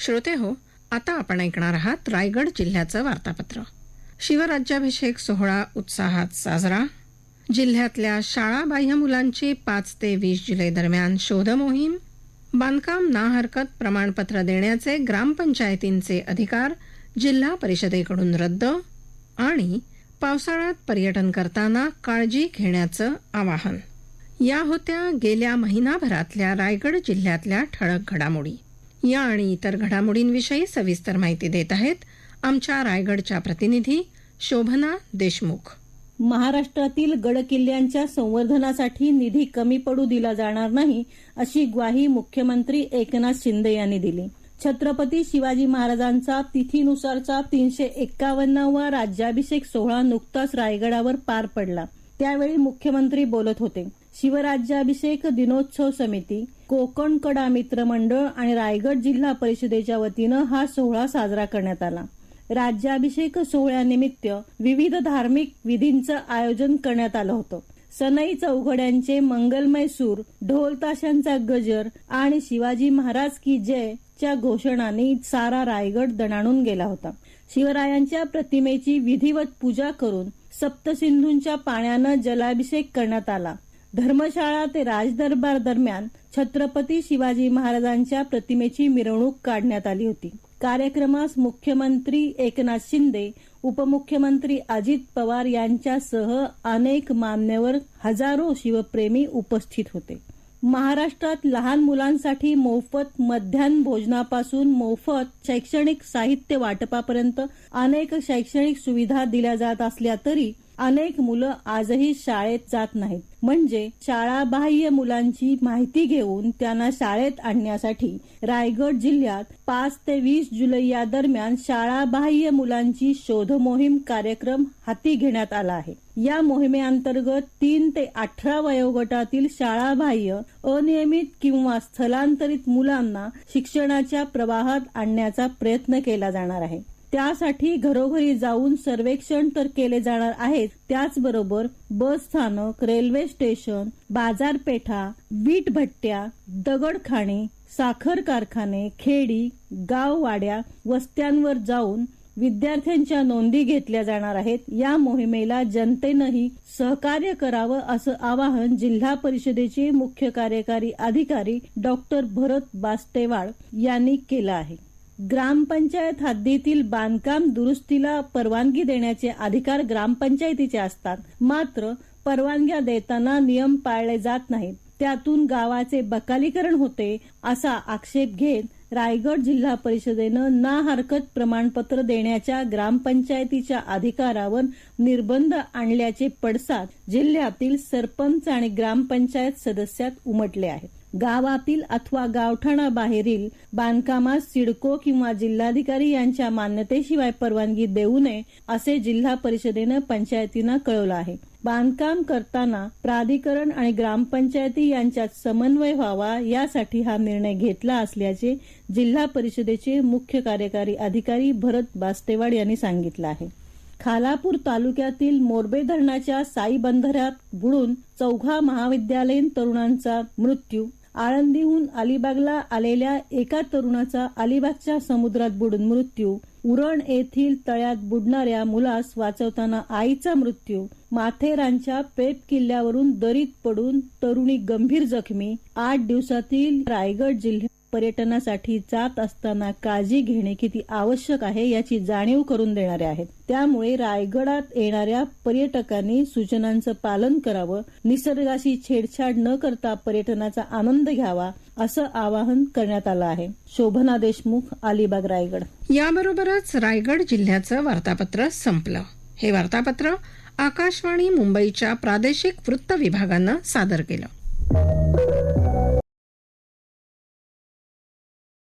श्रोते हो आता आपण ऐकणार आहात रायगड जिल्ह्याचं वार्तापत्र. शिवराज्याभिषेक सोहळा उत्साहात साजरा. जिल्ह्यातल्या शाळाबाह्य मुलांची पाच ते वीस जुलै दरम्यान शोध मोहीम बांधकाम ना हरकत प्रमाणपत्र देण्याचे ग्रामपंचायतींचे अधिकार जिल्हा परिषदेकडून रद्द आणि पावसाळ्यात पर्यटन करताना काळजी घेण्याचं आवाहन. या होत्या गेल्या महिनाभरातल्या रायगड जिल्ह्यातल्या ठळक घडामोडी. या आणि इतर घडामोडींविषयी सविस्तर माहिती देत आहेत आमच्या रायगडच्या प्रतिनिधी शोभना देशमुख. महाराष्ट्रातील गडकिल्ल्यांच्या संवर्धनासाठी निधी कमी पडू दिला जाणार नाही अशी ग्वाही मुख्यमंत्री एकनाथ शिंदे यांनी दिली. छत्रपती शिवाजी महाराजांचा तिथीनुसारचा तीनशे एक्कावन्नावा राज्याभिषेक सोहळा नुकताच रायगडावर पार पडला. त्यावेळी मुख्यमंत्री बोलत होते. शिवराज्याभिषेक दिनोत्सव समिती कोकण कडा मित्र मंडळ आणि रायगड जिल्हा परिषदेच्या वतीनं हा सोहळा साजरा करण्यात आला. राज्याभिषेक सोहळ्यानिमित्त विविध धार्मिक विधींचं आयोजन करण्यात आलं होतं. सनई चौघड्यांचे मंगलमय सूर ढोल ताशांचा गजर आणि शिवाजी महाराज की जय च्या घोषणाने सारा रायगड दणाणून गेला होता. शिवरायांच्या प्रतिमेची विधिवत पूजा करून सप्तसिंधूंच्या पाण्यानं जलाभिषेक करण्यात आला. धर्मशाळा ते राजदरबार दरम्यान छत्रपती शिवाजी महाराजांच्या प्रतिमेची मिरवणूक काढण्यात आली होती. कार्यक्रमास मुख्यमंत्री एकनाथ शिंदे उपमुख्यमंत्री अजित पवार यांच्यासह अनेक मान्यवर हजारो शिवप्रेमी उपस्थित होते. महाराष्ट्रात लहान मुलांसाठी मोफत मध्यान्ह भोजनापासून मोफत शैक्षणिक साहित्य वाटपापर्यंत अनेक शैक्षणिक सुविधा दिल्या जात असल्या तरी अनेक मुलं आजही शाळेत जात नाहीत. म्हणजे शाळाबाह्य मुलांची माहिती घेऊन त्यांना शाळेत आणण्यासाठी रायगड जिल्ह्यात पाच ते वीस जुलै या दरम्यान शाळाबाह्य मुलांची शोध मोहीम कार्यक्रम हाती घेण्यात आला आहे. या मोहिमेअंतर्गत तीन ते अठरा वयोगटातील शाळाबाह्य अनियमित किंवा स्थलांतरित मुलांना शिक्षणाच्या प्रवाहात आणण्याचा प्रयत्न केला जाणार आहे. त्यासाठी घरोघरी जाऊन सर्वेक्षण तर केले जाणार आहेत. त्याचबरोबर बस स्थानक रेल्वे स्टेशन बाजारपेठा वीट भट्ट्या दगडखाणे साखर कारखाने खेडी गाववाड्या वस्त्यांवर जाऊन विद्यार्थ्यांच्या नोंदी घेतल्या जाणार आहेत. या मोहिमेला जनतेनंही सहकार्य करावं असं आवाहन जिल्हा परिषदेचे मुख्य कार्यकारी अधिकारी डॉक्टर भरत बास्तेवाड यांनी केलं आहे. ग्रामपंचायत हद्दीतील बांधकाम दुरुस्तीला परवानगी देण्याचे अधिकार ग्रामपंचायतीचे असतात. मात्र परवानग्या देताना नियम पाळले जात नाहीत. त्यातून गावाचे बकालीकरण होते असा आक्षेप घेत रायगड जिल्हा परिषदेनं ना हरकत प्रमाणपत्र देण्याच्या ग्रामपंचायतीच्या अधिकारावर निर्बंध आणल्याचे पडसाद जिल्ह्यातील सरपंच आणि ग्रामपंचायत सदस्यात उमटले आहेत. गावातील अथवा गावठाणाबाहेरील बांधकामास सिडको किंवा जिल्हाधिकारी यांच्या मान्यतेशिवाय परवानगी देऊ नये असे जिल्हा परिषदेनं पंचायतींना कळवलं आहे. बांधकाम करताना प्राधिकरण आणि ग्रामपंचायती यांच्यात समन्वय व्हावा यासाठी हा निर्णय घेतला असल्याचे जिल्हा परिषदेचे मुख्य कार्यकारी अधिकारी भरत बास्तेवाड यांनी सांगितलं आहे. खालापूर तालुक्यातील मोरबे धरणाच्या साई बंधाऱ्यात बुडून चौघा महाविद्यालयीन तरुणांचा मृत्यू आळंदीहून अलिबागला आलेल्या एका तरुणाचा अलिबागच्या समुद्रात बुडून मृत्यू. उरण येथील तळ्यात बुडणाऱ्या मुलास वाचवताना आईचा मृत्यू. माथेरानच्या पेप किल्ल्यावरून दरीत पडून तरुणी गंभीर जखमी. आठ दिवसातील रायगड जिल्ह्यात पर्यटनासाठी जात असताना काळजी घेणे किती आवश्यक आहे याची जाणीव करून देणारे आहेत. त्यामुळे रायगडात येणाऱ्या पर्यटकांनी सूचनांचं पालन करावं निसर्गाशी छेडछाड न करता पर्यटनाचा आनंद घ्यावा असं आवाहन करण्यात आलं आहे. शोभना देशमुख अलिबाग रायगड. याबरोबरच रायगड जिल्ह्याचं वार्तापत्र संपलं. हे वार्तापत्र आकाशवाणी मुंबईच्या प्रादेशिक वृत्त विभागानं सादर केलं.